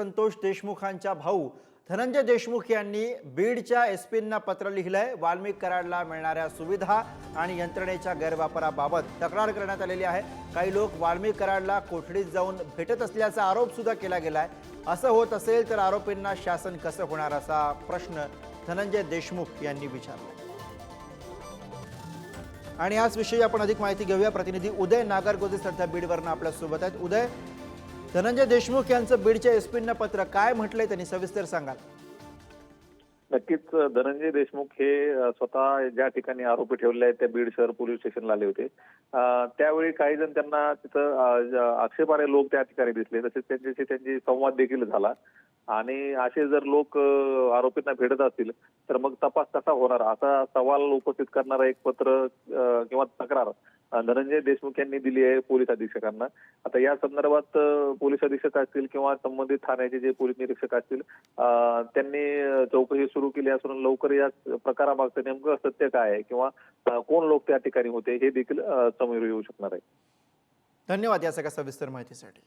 संतोष देशमुखांच्या भाऊ धनंजय देशमुख यांनी बीडच्या एस पींना पत्र लिहिलंय. वाल्मिक कराडला मिळणाऱ्या सुविधा आणि यंत्रणेच्या गैरवापराबाबत तक्रार करण्यात आलेली आहे. काही लोक वाल्मिक कराडला कोठडीत जाऊन भेटत असल्याचा आरोप सुद्धा केला गेलाय. असं होत असेल तर आरोपींना शासन कसं होणार असा प्रश्न धनंजय देशमुख यांनी विचारला आणि याच विषयी आपण अधिक माहिती घेऊया. प्रतिनिधी उदय नागरगोजे सध्या बीडवरनं आपल्यासोबत आहेत. उदय धनंजय देशमुख यांचं बीडच्या एसपींना पत्र काय म्हटलंय त्यांनी? सविस्तर सांगाल. नक्कीच धनंजय देशमुख हे स्वतः ज्या ठिकाणी आरोपी ठेवले आहेत त्या बीड शहर पोलीस स्टेशनला आले होते. त्यावेळी काही जण त्यांना तिथं अ, आक्षेपार्ह लोक त्या ठिकाणी दिसले. तसेच त्यांच्याशी त्यांची संवाद देखील झाला. आणि असे जर लोक आरोपींना भेटत असतील तर मग तपास कसा होणार? असा सवाल उपस्थित करणारा एक पत्र किंवा तक्रार धनंजय देशमुख यांनी दिली आहे पोलीस अधीक्षकांना. आता या संदर्भात पोलीस अधीक्षक असतील किंवा संबंधित ठाण्याचे जे पोलीस निरीक्षक असतील त्यांनी चौकशी सुरू केली असून लवकर या प्रकारामागचं नेमकं सत्य काय आहे किंवा कोण लोक त्या ठिकाणी होते हे देखील समोर येऊ शकणार आहे. धन्यवाद या सगळ्या सविस्तर माहितीसाठी.